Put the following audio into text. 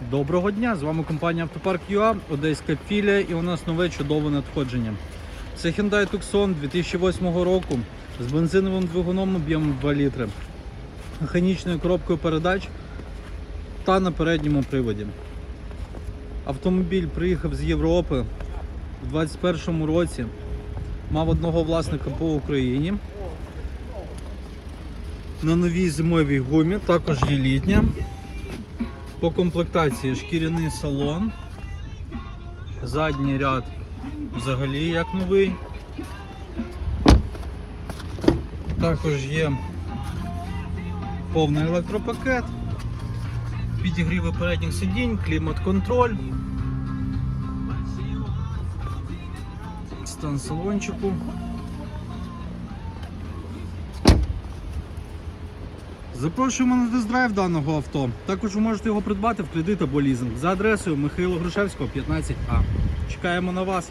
Доброго дня! З вами компанія Автопарк ЮА, Одеська філія і у нас нове чудове надходження. Це Hyundai Tucson 2008 року з бензиновим двигуном об'ємом 2 літри, механічною коробкою передач та на передньому приводі. Автомобіль приїхав з Європи у 2021 році, мав одного власника по Україні. На новій зимовій гумі, також є літня. По комплектації шкіряний салон. Задній ряд взагалі як новий. Також є повний електропакет, підігріви передніх сидінь, клімат-контроль. Стан салончику. Запрошуємо на тест-драйв даного авто. Також ви можете його придбати в кредит або лізинг за адресою Михайло Грушевського, 15А. Чекаємо на вас.